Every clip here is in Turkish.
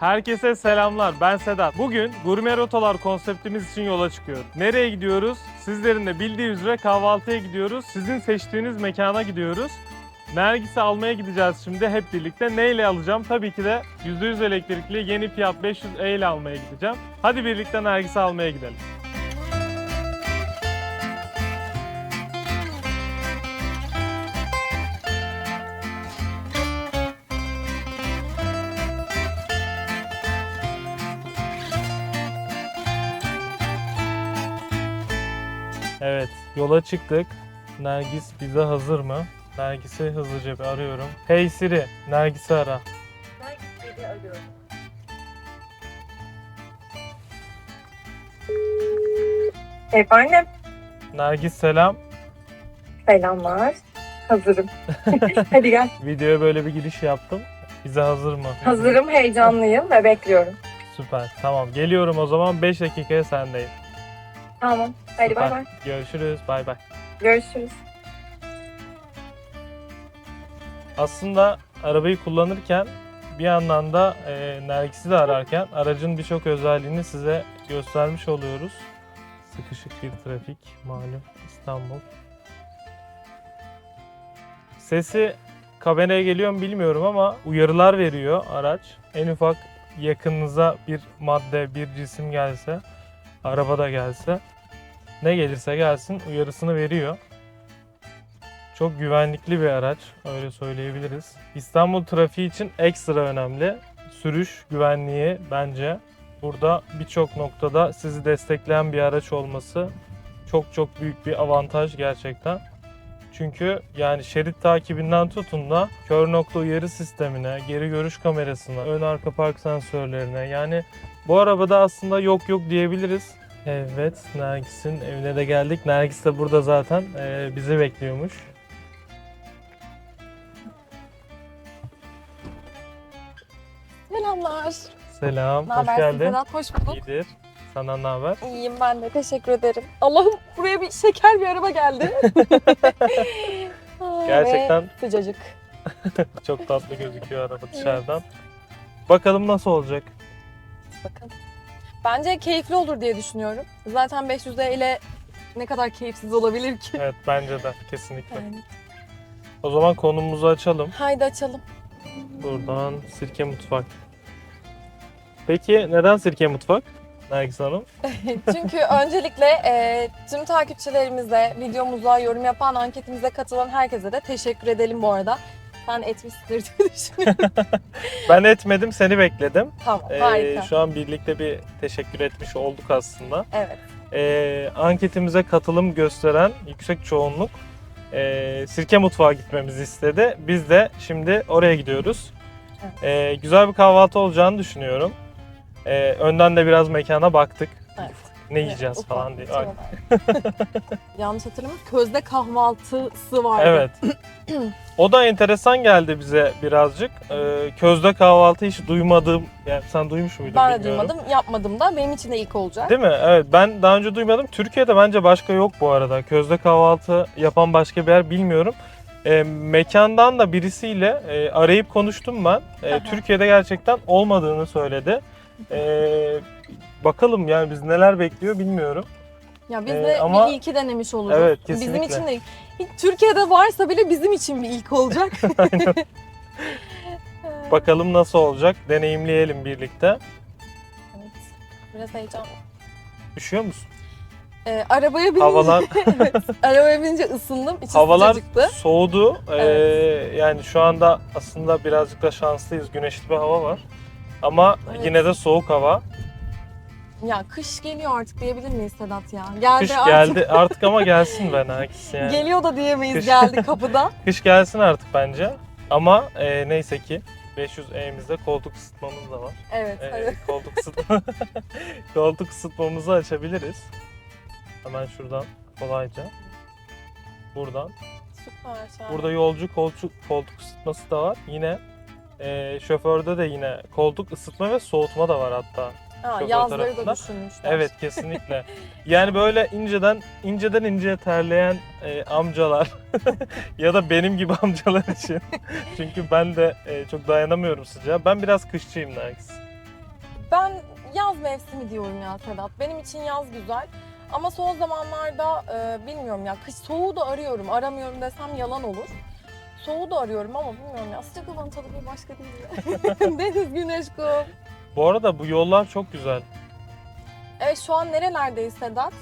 Herkese selamlar. Ben Sedat. Bugün gurme rotalar konseptimiz için yola çıkıyoruz. Nereye gidiyoruz? Sizlerin de bildiği üzere kahvaltıya gidiyoruz. Sizin seçtiğiniz mekana gidiyoruz. Nergis'i almaya gideceğiz şimdi hep birlikte. Neyle alacağım? Tabii ki de %100 elektrikli yeni Fiat 500e ile almaya gideceğim. Hadi birlikte Nergis'i almaya gidelim. Yola çıktık. Nergis bize hazır mı? Nergis'i hızlıca bir arıyorum. Hey Siri, Nergis'i ara. Efendim, Nergis selam. selamlar. Hazırım. Hadi gel. Videoya böyle bir giriş yaptım. Bize hazır mı? Hazırım, heyecanlıyım ve bekliyorum. Süper. Tamam, geliyorum o zaman 5 dakikaya sendeyim. Tamam. Hadi Süper. bay bay. Görüşürüz. Bay bay. Görüşürüz. Aslında arabayı kullanırken bir yandan da e, Nergis'i de ararken aracın birçok özelliğini size göstermiş oluyoruz. Sıkışık bir trafik malum İstanbul. Sesi kameraya geliyor mu bilmiyorum ama uyarılar veriyor araç. En ufak yakınınıza bir madde, bir cisim gelse, arabada gelse ne gelirse gelsin uyarısını veriyor. Çok güvenlikli bir araç, öyle söyleyebiliriz. İstanbul trafiği için ekstra önemli. Sürüş güvenliği bence burada birçok noktada sizi destekleyen bir araç olması çok çok büyük bir avantaj gerçekten. Çünkü yani şerit takibinden tutun da kör nokta uyarı sistemine, geri görüş kamerasına, ön arka park sensörlerine yani bu arabada aslında yok yok diyebiliriz. Evet, Nergis'in evine de geldik. Nergis de burada zaten eee, bizi bekliyormuş. Selamlar. Selam, Ne hoş habersin geldin. Sedat? Hoş bulduk. İyidir. Senden ne haber? İyiyim ben de. Teşekkür ederim. Allah'ım buraya bir şeker bir araba geldi. Ay, Gerçekten. ve sıcacık. Çok tatlı gözüküyor araba dışarıdan. Bakalım nasıl olacak? Bakın. Bence keyifli olur diye düşünüyorum. Zaten 500'e ile ne kadar keyifsiz olabilir ki? Evet bence de kesinlikle. Yani. O zaman konumuzu açalım. Haydi açalım. Buradan sirke mutfak. Peki neden sirke mutfak? Nergis Hanım. Çünkü öncelikle e, tüm takipçilerimize, videomuza, yorum yapan, anketimize katılan herkese de teşekkür edelim bu arada. Sen etmişsindir diye düşünüyorum. Ben etmedim, seni bekledim. tamam, Ee, harika. şu an birlikte bir teşekkür etmiş olduk aslında. Evet. Ee, anketimize katılım gösteren yüksek çoğunluk ee, sirke mutfağa gitmemizi istedi. Biz de şimdi oraya gidiyoruz. Evet. Ee, güzel bir kahvaltı olacağını düşünüyorum. Ee, önden de biraz mekana baktık. Evet. Ne yiyeceğiz Ufak falan diye. şey var. Yanlış hatırlamıyorum. Közde kahvaltısı vardı. Evet. o da enteresan geldi bize birazcık. Ee, közde kahvaltı hiç duymadığım, yani sen duymuş muydun Ben de bilmiyorum. duymadım, yapmadım da benim için de ilk olacak. Değil mi? Evet ben daha önce duymadım. Türkiye'de bence başka yok bu arada. Közde kahvaltı yapan başka bir yer bilmiyorum. Ee, mekandan da birisiyle e, arayıp konuştum ben. Aha. Türkiye'de gerçekten olmadığını söyledi. Ee, bakalım yani biz neler bekliyor bilmiyorum. Ya biz Ee, de ama- bir ilki denemiş oluruz. Evet, Bizim kesinlikle. için de Türkiye'de varsa bile bizim için bir ilk olacak. Ee, Bakalım nasıl olacak. Deneyimleyelim birlikte. Evet. Biraz heyecanlı. Üşüyor musun? Ee, arabaya binince, Havalar evet, arabaya binince ısındım. İçi havalar sıcacıktı. soğudu. Ee, Evet. yani şu anda aslında birazcık da şanslıyız. Güneşli bir hava var. Ama Evet. yine de soğuk hava. Ya kış geliyor artık diyebilir miyiz Sedat ya? Geldi Kış artık. geldi artık ama gelsin ben herkes yani. Geliyor da diyemeyiz Kış. geldi kapıda. Kış gelsin artık bence. Ama e, neyse ki 500E'mizde koltuk ısıtmamız da var. Evet. E, koltuk ısıtma koltuk ısıtmamızı açabiliriz. Hemen şuradan kolayca. Buradan. Süper. şahane. Burada yolcu koltuk koltuk ısıtması da var. Yine e, şoförde de yine koltuk ısıtma ve soğutma da var hatta. Ha, şoför yazları da düşünmüşler. Evet kesinlikle. Yani böyle inceden inceden inceye terleyen e, amcalar ya da benim gibi amcalar için. Çünkü ben de e, çok dayanamıyorum sıcağa. Ben biraz kışçıyım Nergis. ben yaz mevsimi diyorum ya Sedat. Benim için yaz güzel. Ama son zamanlarda e, bilmiyorum ya kış soğuğu da arıyorum. Aramıyorum desem yalan olur. Soğuğu da arıyorum ama bilmiyorum ya sıcak havanın tadı bir başka değil ya. Deniz, güneş, kum. Bu arada bu yollar çok güzel. Evet şu an nerelerdeyiz Sedat?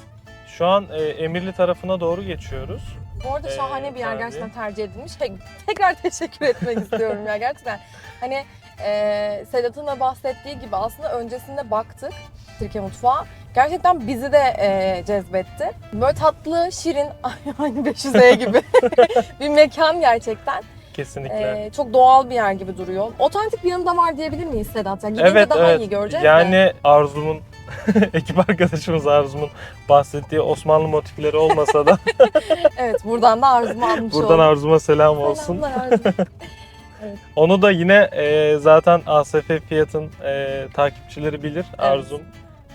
Şu an e, Emirli tarafına doğru geçiyoruz. Bu arada Ee, şahane bir yer tabii. gerçekten tercih edilmiş. Tek- Tekrar teşekkür etmek istiyorum ya gerçekten. Hani e, Sedat'ın da bahsettiği gibi aslında öncesinde baktık Türkiye mutfağı. Gerçekten bizi de e, cezbetti. Böyle tatlı, şirin, aynı 500E gibi bir mekan gerçekten. Kesinlikle. E, çok doğal bir yer gibi duruyor. Otantik bir yanı da var diyebilir miyiz Sedat? Yani gidince evet daha evet. iyi göreceğiz de. yani Arzum'un ekip arkadaşımız Arzum'un bahsettiği Osmanlı motifleri olmasa da Evet buradan da arzumu almış buradan olduk. Arzum'a selam olsun. Arzum. Onu da yine e, zaten ASF Fiyat'ın e, takipçileri bilir. Evet. Arzum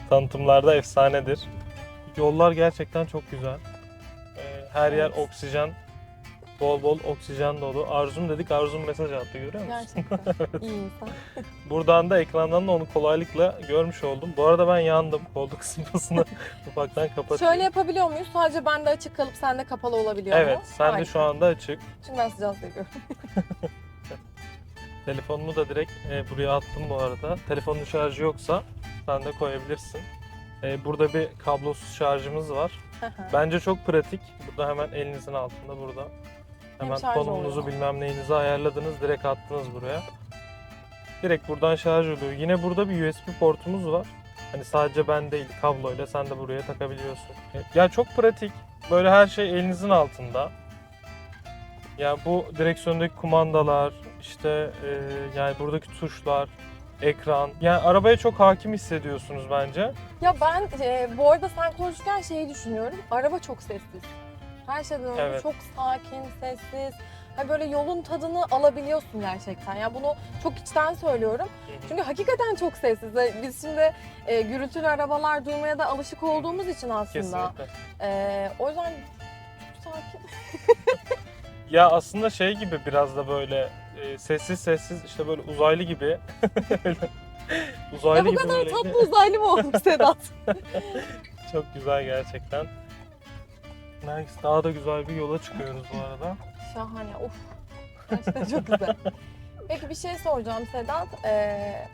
tanıtımlarda efsanedir. Yollar gerçekten çok güzel. E, her yer Evet. oksijen. Bol bol oksijen dolu. Arzum dedik Arzum mesaj attı görüyor musun? Gerçekten iyi insan. Buradan da ekrandan da onu kolaylıkla görmüş oldum. Bu arada ben yandım. Koltuk ısıtmasını ufaktan kapatayım. Şöyle yapabiliyor muyuz? Sadece bende açık kalıp sende kapalı olabiliyor Evet, mu? sen de Harika. şu anda açık. Çünkü ben sıcak seviyorum. Telefonumu da direkt e, buraya attım bu arada. Telefonun şarjı yoksa sen de koyabilirsin. E, burada bir kablosuz şarjımız var. Bence çok pratik. Burada hemen elinizin altında burada. Hemen şarj konumunuzu oluyor. bilmem neyinizi ayarladınız. Direkt attınız buraya. Direkt buradan şarj oluyor. Yine burada bir USB portumuz var. Hani sadece ben değil kabloyla sen de buraya takabiliyorsun. E, Ya çok pratik. Böyle her şey elinizin altında. Ya bu direksiyondaki kumandalar, işte e, yani buradaki tuşlar, ekran. Yani arabaya çok hakim hissediyorsunuz bence. ya ben e, bu arada sen konuşurken şeyi düşünüyorum. Araba çok sessiz. Her şeyden önce Evet. çok sakin, sessiz. Hani böyle yolun tadını alabiliyorsun gerçekten. Ya bunu çok içten söylüyorum. Çünkü hakikaten çok sessiz. Ve Biz şimdi e, gürültülü arabalar duymaya da alışık olduğumuz için aslında. Kesinlikle. E, o yüzden çok sakin. Ya aslında şey gibi biraz da böyle e, sessiz sessiz işte böyle uzaylı gibi. Öyle. uzaylı Ya bu gibi kadar böyle. tatlı uzaylı mı olmuş Sedat? Çok güzel gerçekten. Nice. Daha da güzel bir yola çıkıyoruz bu arada. Şahane. Of. Gerçekten çok güzel. Peki bir şey soracağım Sedat. Ee,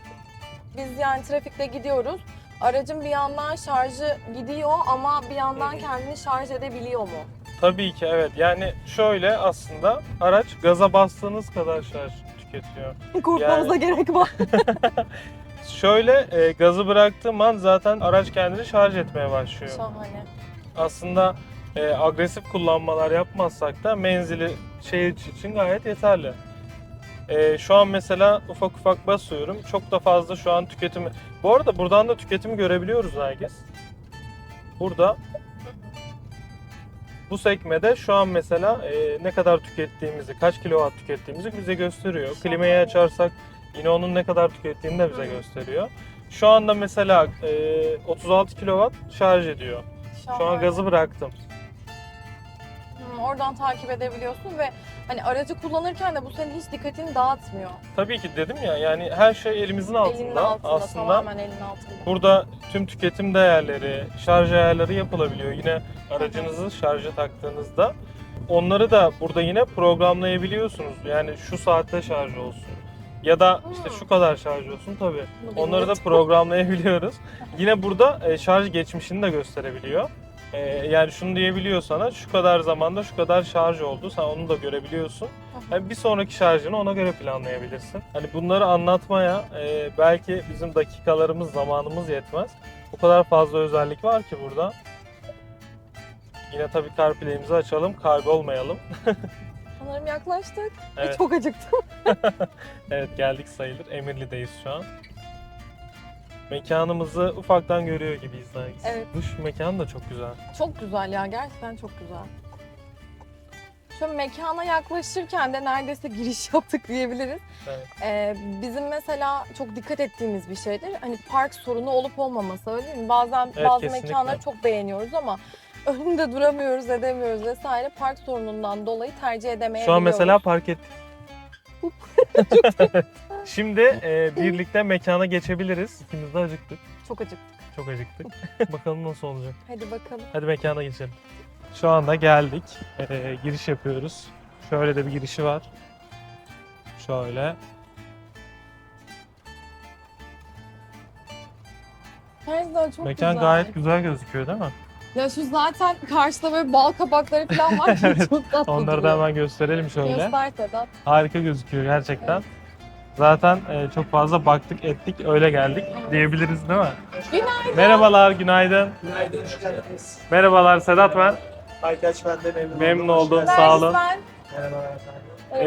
biz yani trafikte gidiyoruz. Aracın bir yandan şarjı gidiyor ama bir yandan kendini şarj edebiliyor mu? Tabii ki evet. Yani şöyle aslında araç gaza bastığınız kadar şarj tüketiyor. Korkmamıza gerek var. Şöyle e, gazı bıraktığım an zaten araç kendini şarj etmeye başlıyor. Şahane. aslında e, agresif kullanmalar yapmazsak da menzili şehir içi için gayet yeterli. E, şu an mesela ufak ufak basıyorum. Çok da fazla şu an tüketimi... Bu arada buradan da tüketimi görebiliyoruz Nergis. Burada bu sekmede şu an mesela e, ne kadar tükettiğimizi, kaç kilowatt tükettiğimizi bize gösteriyor. Klimayı açarsak yine onun ne kadar tükettiğini de bize gösteriyor. Şu anda mesela e, 36 kilowatt şarj ediyor. Şu an gazı bıraktım. Oradan takip edebiliyorsun ve hani aracı kullanırken de bu senin hiç dikkatini dağıtmıyor. Tabii ki dedim ya yani her şey elimizin altında. Elinin altında, Aslında tamamen elinin altında. burada tüm tüketim değerleri, şarj ayarları yapılabiliyor. Yine aracınızı şarja taktığınızda onları da burada yine programlayabiliyorsunuz. Yani şu saatte şarj olsun. Ya da işte şu kadar şarj olsun tabii. Onları da programlayabiliyoruz. Yine burada e, şarj geçmişini de gösterebiliyor. E, yani şunu diyebiliyor sana şu kadar zamanda şu kadar şarj oldu. Sen onu da görebiliyorsun. Yani bir sonraki şarjını ona göre planlayabilirsin. Hani bunları anlatmaya e, belki bizim dakikalarımız, zamanımız yetmez. O kadar fazla özellik var ki burada. Yine tabii CarPlay'imizi açalım, kaybolmayalım. Sanırım yaklaştık. Ve Evet, çok acıktım. evet geldik sayılır. Emirli'deyiz şu an. Mekanımızı ufaktan görüyor gibiyiz Nergis. Evet. Dış mekan da çok güzel. Çok güzel ya gerçekten çok güzel. Şu mekana yaklaşırken de neredeyse giriş yaptık diyebiliriz. Evet. Ee, bizim mesela çok dikkat ettiğimiz bir şeydir. Hani park sorunu olup olmaması öyle değil mi? Bazen Evet, bazı kesinlikle. mekanları çok beğeniyoruz ama önünde duramıyoruz, edemiyoruz vesaire. Park sorunundan dolayı tercih edemeyebiliyoruz. Şu an mesela park ettik. Şimdi e, birlikte mekana geçebiliriz. İkimiz de acıktık. Çok acık. Çok acıktık. Bakalım nasıl olacak. Hadi bakalım. Hadi mekana geçelim. Şu anda geldik. Ee, giriş yapıyoruz. Şöyle de bir girişi var. Şöyle. Gerçekten çok Mekan güzel. gayet güzel gözüküyor değil mi? Ya şu zaten karşıda böyle bal kabakları falan var. Evet, çok tatlı Onları da duruyor. hemen gösterelim şöyle. Göster Sedat. Harika gözüküyor gerçekten. Evet. Zaten e, çok fazla baktık ettik öyle geldik diyebiliriz değil mi? Günaydın. Merhabalar, günaydın. Günaydın, hoş geldiniz. Merhabalar Sedat ben. Aytaç ben de memnun, Memnun oldum, geldiniz. sağ olun. Ben. Merhabalar efendim.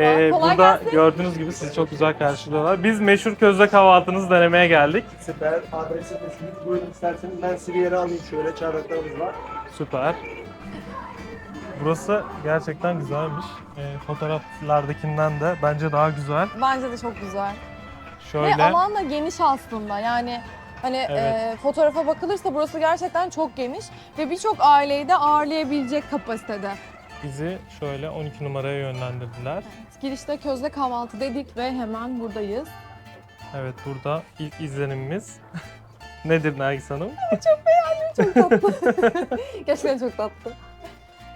Ee, kolay burada gelsin. gördüğünüz gibi sizi çok güzel karşılıyorlar. Biz meşhur közde kahvaltınızı denemeye geldik. Süper, adresi düşünün. Buyurun isterseniz ben sizi yere alayım şöyle, çardaklarımız var. Süper. Burası gerçekten güzelmiş. Ee, fotoğraflardakinden de bence daha güzel. Bence de çok güzel. Şöyle Ve alan da geniş aslında. Yani hani Evet. e, fotoğrafa bakılırsa burası gerçekten çok geniş ve birçok aileyi de ağırlayabilecek kapasitede. bizi şöyle 12 numaraya yönlendirdiler. Girişte közde kahvaltı dedik ve hemen buradayız. Evet burada ilk izlenimimiz nedir Nergis Hanım? Çok tatlı. Gerçekten çok tatlı.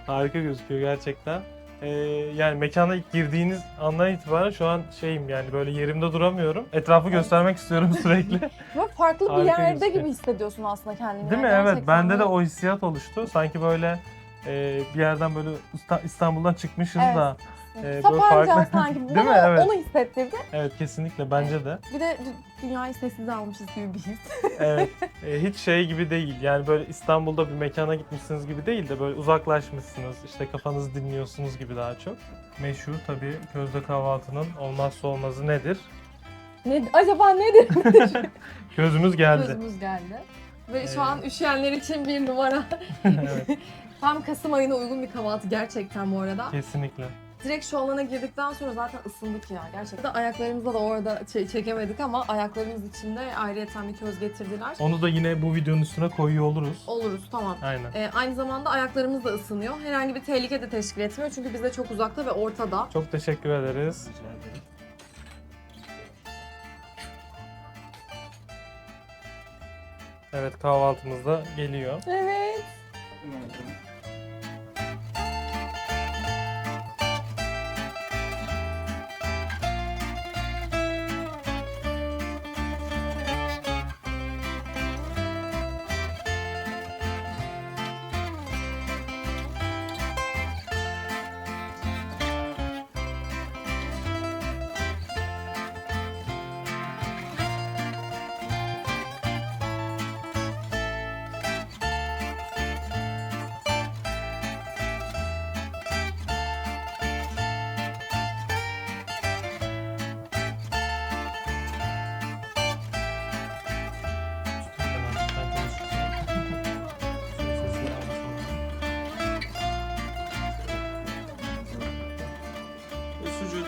Harika gözüküyor gerçekten. Ee, yani mekana ilk girdiğiniz andan itibaren şu an şeyim yani böyle yerimde duramıyorum. Etrafı göstermek istiyorum sürekli. Ve farklı bir Harika yerde gözüküyor. gibi hissediyorsun aslında kendini. Değil mi? Yani Evet. gerçekten Bende de böyle- o hissiyat oluştu. Sanki böyle e, bir yerden böyle İsta- İstanbul'dan çıkmışız Evet. da. E, böyle Sapanca farklı- sanki. Değil mi? Evet. onu hissettirdi. Evet kesinlikle bence de. Bir de dü- dünyayı sessize almışız gibi bir his. Evet. E, hiç şey gibi değil. Yani böyle İstanbul'da bir mekana gitmişsiniz gibi değil de böyle uzaklaşmışsınız. işte kafanızı dinliyorsunuz gibi daha çok. Meşhur tabii közde kahvaltının olmazsa olmazı nedir? Ne, acaba nedir? Közümüz geldi. Gözümüz geldi. Ve şu an üşüyenler için bir numara. evet, Tam Kasım ayına uygun bir kahvaltı gerçekten bu arada. kesinlikle. Direkt şu alana girdikten sonra zaten ısındık ya gerçekten. Ayaklarımızda da orada çe- çekemedik ama ayaklarımız için de ayrıyeten bir köz getirdiler. Onu da yine bu videonun üstüne koyuyor oluruz. Oluruz tamam. Aynen. Ee, aynı zamanda ayaklarımız da ısınıyor. Herhangi bir tehlike de teşkil etmiyor çünkü bize çok uzakta ve ortada. Çok teşekkür ederiz. Rica ederim. Evet kahvaltımız da geliyor. Evet. Günaydın.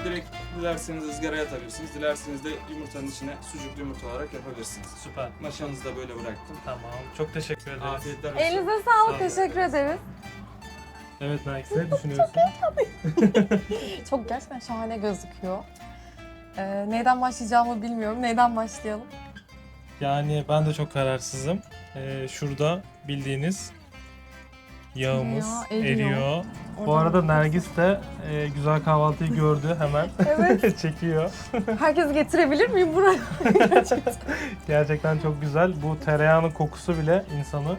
Direkt dilerseniz ızgaraya atabilirsiniz. Dilerseniz de yumurtanın içine sucuklu yumurta olarak yapabilirsiniz. Süper. Maşanızı da böyle bıraktım. Tamam. Çok teşekkür ederiz. Afiyetler olsun. Elinize Sağ sağlık. Teşekkür ederiz. Evet Nergis ne düşünüyorsun? Çok gerçekten şahane gözüküyor. Ee, neyden başlayacağımı bilmiyorum. Neyden başlayalım? Yani ben de çok kararsızım. Ee, şurada bildiğiniz yağımız Eriyor, eriyor. eriyor. Bu Oradan- arada Nergis de e, güzel kahvaltıyı gördü hemen. Evet. Çekiyor. Herkes getirebilir miyim buraya? Gerçekten. Gerçekten çok güzel. Bu tereyağının kokusu bile insanı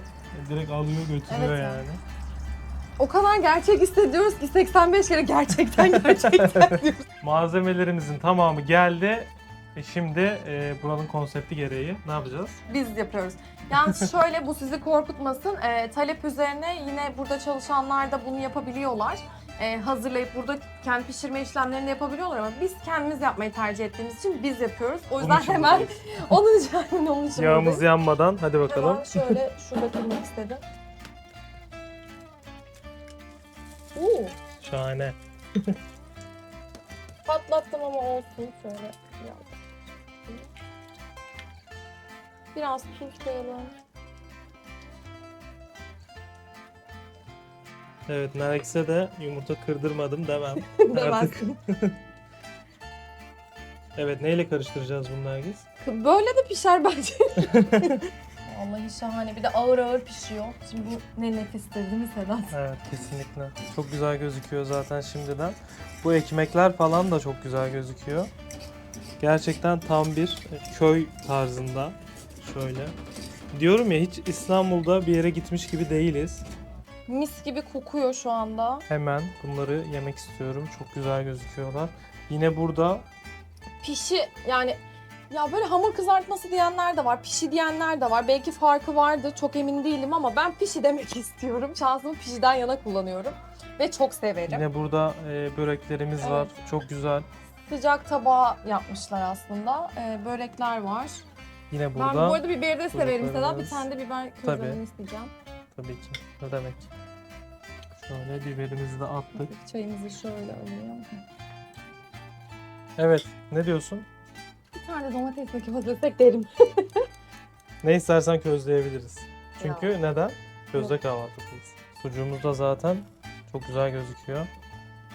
direkt alıyor götürüyor Evet ya. yani. o kadar gerçek hissediyoruz ki 85 kere gerçekten gerçekten diyoruz. Malzemelerimizin tamamı geldi. E şimdi e, buranın konsepti gereği ne yapacağız? Biz yapıyoruz. Yalnız şöyle bu sizi korkutmasın. Ee, talep üzerine yine burada çalışanlar da bunu yapabiliyorlar. Ee, hazırlayıp burada kendi pişirme işlemlerini de yapabiliyorlar ama biz kendimiz yapmayı tercih ettiğimiz için biz yapıyoruz. O yüzden için hemen buradayız. onun için onun için Yağımız buradayız. yanmadan hadi bakalım. Hemen şöyle şurada kırmak istedim. Oo, Şahane. patlattım ama olsun şöyle biraz. Biraz tuz koyalım. Evet Nergis'e de yumurta kırdırmadım demem. Demezsin. Evet neyle karıştıracağız bunu Nergis? Böyle de pişer bence. Vallahi şahane. Bir de ağır ağır pişiyor. Şimdi bu ne nefistir değil mi Sedat? Evet kesinlikle. Çok güzel gözüküyor zaten şimdiden. Bu ekmekler falan da çok güzel gözüküyor. Gerçekten tam bir köy tarzında. Şöyle. Diyorum ya hiç İstanbul'da bir yere gitmiş gibi değiliz. Mis gibi kokuyor şu anda. Hemen bunları yemek istiyorum. Çok güzel gözüküyorlar. Yine burada Pişi yani ya böyle hamur kızartması diyenler de var, pişi diyenler de var. Belki farkı vardır, çok emin değilim ama ben pişi demek istiyorum. Şansımı pişiden yana kullanıyorum ve çok severim. yine burada e, böreklerimiz var. Çok güzel. Sıcak tabağı yapmışlar aslında. Ee, börekler var. Yine Ben bu burada arada biberi de severim Sedat. Bir tane de biber közlemeni isteyeceğim. tabii ki. Ne demek? Şöyle biberimizi de attık. Çayımızı şöyle alayım. Evet. Ne diyorsun? Bir tane domates makinesi derim. Ne istersen közleyebiliriz. Çünkü neden? Közde kahvaltılıyız. Sucuğumuz da zaten çok güzel gözüküyor.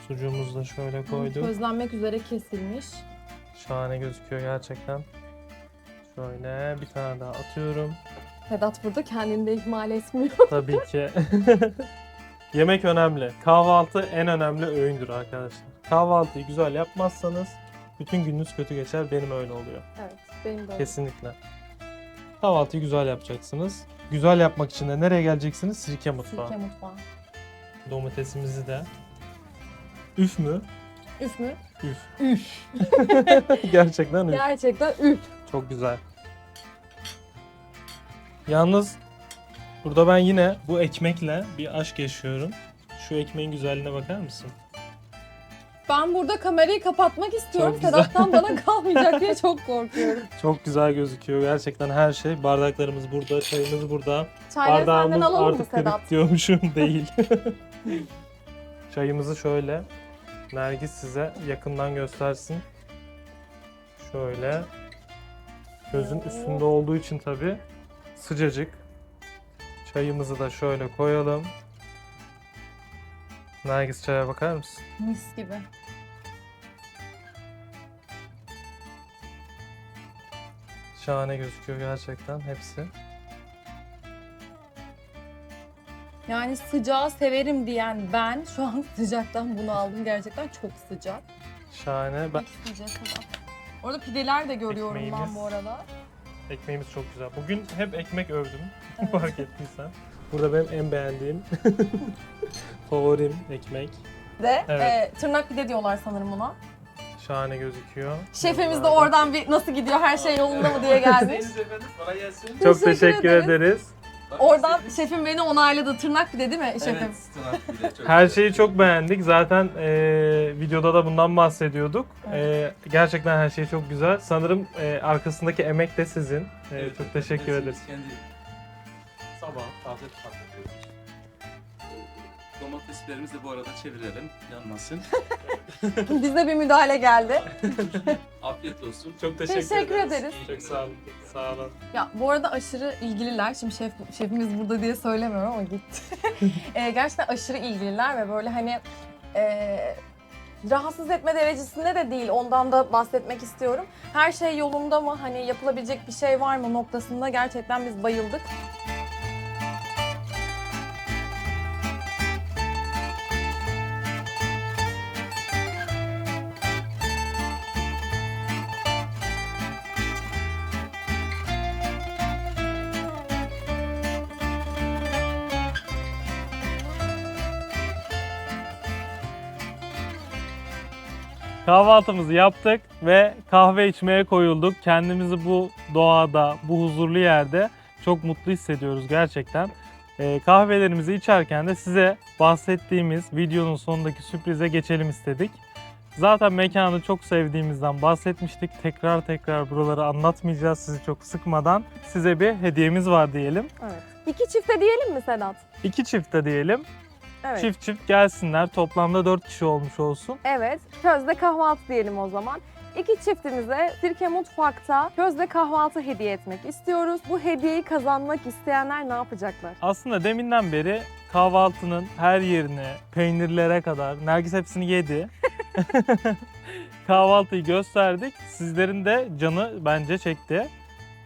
Sucuğumuzu da şöyle koyduk. Közlenmek üzere kesilmiş. Şahane gözüküyor gerçekten. Şöyle bir tane daha atıyorum. Sedat burada kendini de ihmal etmiyor. Tabii ki. Yemek önemli. Kahvaltı en önemli öğündür arkadaşlar. Kahvaltıyı güzel yapmazsanız bütün gününüz kötü geçer. Benim öyle oluyor. evet, benim de öyle. Kesinlikle. Kahvaltıyı güzel yapacaksınız. Güzel yapmak için de nereye geleceksiniz? Sirke mutfağı. Sirke mutfağı. Domatesimizi de. Üf mü? Üf mü? Üf. Üf. Gerçekten üf. Gerçekten üf. Çok güzel. Yalnız burada ben yine bu ekmekle bir aşk yaşıyorum. Şu ekmeğin güzelliğine bakar mısın? Ben burada kamerayı kapatmak istiyorum. Sedat'tan bana kalmayacak diye çok korkuyorum. Çok güzel gözüküyor gerçekten her şey. Bardaklarımız burada, çayımız burada. Çayları senden Bardağımız alalım mı artık Sedat? diyormuşum değil. Çayımızı şöyle Nergis size yakından göstersin. Şöyle. Gözün üstünde olduğu için tabi sıcacık. Çayımızı da şöyle koyalım. Nergis çaya bakar mısın? Mis gibi. Şahane gözüküyor gerçekten hepsi. Yani sıcağı severim diyen ben şu an sıcaktan bunu aldım. Gerçekten çok sıcak. Şahane. Ben... Sıcak. Orada pideler de görüyorum ben Ekmeğimiz. bu arada. Ekmeğimiz çok güzel. Bugün hep ekmek övdüm. Evet. Fark ettiysen. Burada benim en beğendiğim favorim ekmek. Ve Evet. e, tırnak pide diyorlar sanırım buna. Şahane gözüküyor. Şefimiz de oradan bir nasıl gidiyor her şey yolunda mı diye gelmiş. Deniz efendim, kolay gelsin. Çok Teşekkür teşekkür ederiz. ederiz. Oradan şefim beni onayladı. Tırnak pide değil mi şefim? Evet, tırnak bile çok Her güzel. şeyi çok beğendik. Zaten e, videoda da bundan bahsediyorduk. E, gerçekten her şey çok güzel. Sanırım e, arkasındaki emek de sizin. E, Evet, çok teşekkür evet, ederiz. Kendi sabah taze patlatıyoruz. Domateslerimizi de bu arada çevirelim, yanmasın. Bize bir müdahale geldi. Afiyet olsun. Çok Teşekkür ederiz. Çok sağ olun. Sağ olun. Ya bu arada aşırı ilgililer. Şimdi şef şefimiz burada diye söylemiyorum ama gitti. e, gerçekten aşırı ilgililer ve böyle hani e, rahatsız etme derecesinde de değil. Ondan da bahsetmek istiyorum. Her şey yolunda mı? Hani yapılabilecek bir şey var mı noktasında gerçekten biz bayıldık. Kahvaltımızı yaptık ve kahve içmeye koyulduk. Kendimizi bu doğada, bu huzurlu yerde çok mutlu hissediyoruz gerçekten. Ee, kahvelerimizi içerken de size bahsettiğimiz videonun sonundaki sürprize geçelim istedik. Zaten mekanı çok sevdiğimizden bahsetmiştik. Tekrar tekrar buraları anlatmayacağız sizi çok sıkmadan. Size bir hediyemiz var diyelim. Evet. İki çifte diyelim mi Sedat? İki çifte diyelim. Evet. Çift çift gelsinler. Toplamda 4 kişi olmuş olsun. Evet, közde kahvaltı diyelim o zaman. İki çiftimize Sirke Mutfak'ta közde kahvaltı hediye etmek istiyoruz. Bu hediyeyi kazanmak isteyenler ne yapacaklar? Aslında deminden beri kahvaltının her yerine, peynirlere kadar, Nergis hepsini yedi. kahvaltıyı gösterdik. Sizlerin de canı bence çekti.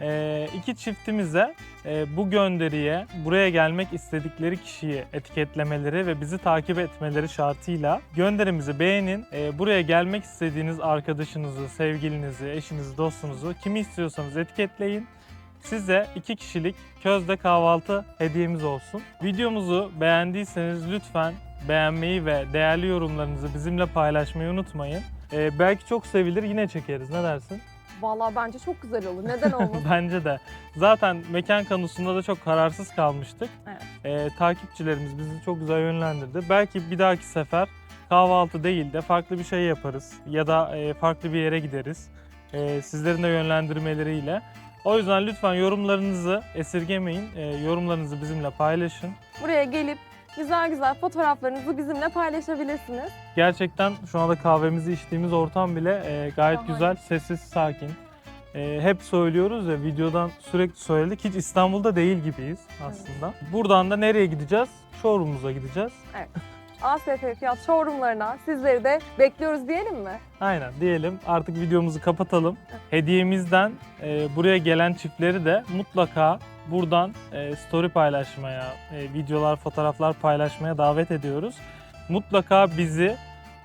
Ee, iki çiftimize e, bu gönderiye buraya gelmek istedikleri kişiyi etiketlemeleri ve bizi takip etmeleri şartıyla gönderimizi beğenin. Ee, buraya gelmek istediğiniz arkadaşınızı, sevgilinizi, eşinizi, dostunuzu kimi istiyorsanız etiketleyin. Size iki kişilik közde kahvaltı hediyemiz olsun. Videomuzu beğendiyseniz lütfen beğenmeyi ve değerli yorumlarınızı bizimle paylaşmayı unutmayın. Ee, belki çok sevilir yine çekeriz. Ne dersin? Vallahi bence çok güzel olur. Neden olmasın? Bence de. Zaten mekan konusunda da çok kararsız kalmıştık. Evet. Ee, takipçilerimiz bizi çok güzel yönlendirdi. Belki bir dahaki sefer kahvaltı değil de farklı bir şey yaparız. Ya da e, farklı bir yere gideriz. Ee, sizlerin de yönlendirmeleriyle. O yüzden lütfen yorumlarınızı esirgemeyin. Ee, yorumlarınızı bizimle paylaşın. Buraya gelip güzel güzel fotoğraflarınızı bizimle paylaşabilirsiniz. Gerçekten şu anda kahvemizi içtiğimiz ortam bile e, gayet Şahane. güzel, sessiz, sakin. E, hep söylüyoruz ya videodan sürekli söyledik. Hiç İstanbul'da değil gibiyiz aslında. Buradan da nereye gideceğiz? Showroom'umuza gideceğiz. ASF Fiyat showroomlarına sizleri de bekliyoruz diyelim mi? Aynen diyelim artık videomuzu kapatalım. Hediyemizden e, buraya gelen çiftleri de mutlaka buradan e, story paylaşmaya, e, videolar, fotoğraflar paylaşmaya davet ediyoruz. Mutlaka bizi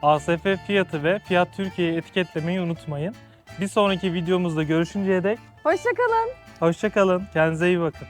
ASF Fiyatı ve Fiyat Türkiye'ye etiketlemeyi unutmayın. Bir sonraki videomuzda görüşünceye dek Hoşçakalın. hoşçakalın, kendinize iyi bakın.